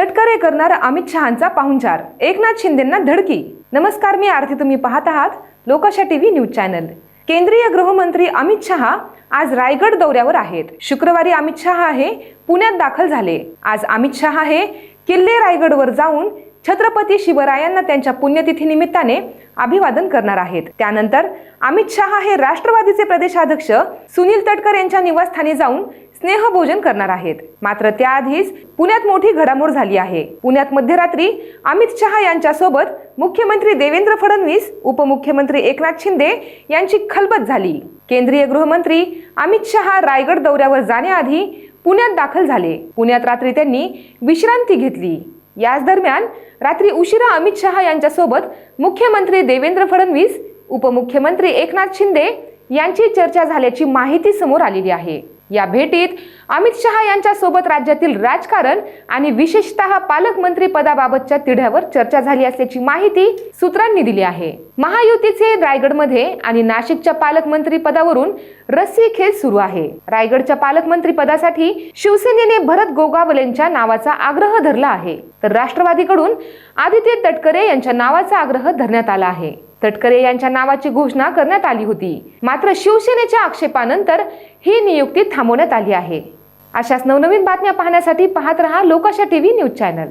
तटकरे करणारा अमित शहांचा पाहुणचार. एकनाथ शिंदेंना धडकी. नमस्कार मी आरती. तुम्ही पाहत आहात लोकशा टीव्ही न्यूज चॅनल. केंद्रीय गृहमंत्री अमित शहा आज रायगड दौऱ्यावर आहेत. शुक्रवारी अमित शहा हे पुण्यात दाखल झाले. आज अमित शहा हे किल्ले रायगडवर जाऊन छत्रपती शिवरायांना त्यांच्या पुण्यतिथी निमित्ताने अभिवादन करणार आहेत. त्यानंतर अमित शहा हे राष्ट्रवादीचे प्रदेशाध्यक्ष सुनील तटकर यांच्या निवासस्थानी जाऊन स्नेहभोजन करणार आहेत. मात्र त्याआधीच पुण्यात मोठी घडामोड झाली आहे. पुण्यात मध्यरात्री अमित शहा यांच्यासोबत मुख्यमंत्री देवेंद्र फडणवीस उपमुख्यमंत्री एकनाथ शिंदे यांची खलबत झाली. केंद्रीय गृहमंत्री अमित शहा रायगड दौऱ्यावर जाण्याआधी पुण्यात दाखल झाले. पुण्यात रात्री त्यांनी विश्रांती घेतली. याच दरम्यान रात्री उशिरा अमित शहा यांच्यासोबत मुख्यमंत्री देवेंद्र फडणवीस उपमुख्यमंत्री एकनाथ शिंदे यांची चर्चा झाल्याची माहिती समोर आलेली आहे. या भेटीत अमित शहा यांच्यासोबत राज्यातील राजकारण आणि विशेषतः पालकमंत्री पदाबाबतच्या तिढ्यावर चर्चा झाली असल्याची माहिती सूत्रांनी दिली आहे. महायुतीचे रायगडमध्ये आणि नाशिकच्या पालकमंत्री पदावरून रस्सी खेच सुरू आहे. रायगडच्या पालकमंत्री पदासाठी शिवसेनेने भरत गोगावलेंच्या नावाचा आग्रह धरला आहे. तर राष्ट्रवादीकडून आदित्य तटकरे यांच्या नावाचा आग्रह धरण्यात आला आहे. तटकरे यांच्या नावाची घोषणा करण्यात आली होती. मात्र शिवसेनेच्या आक्षेपानंतर ही नियुक्ती थांबवण्यात आली आहे. अशाच नवनवीन बातम्या पाहण्यासाठी पाहत रहा लोकाशा टीव्ही न्यूज चॅनल.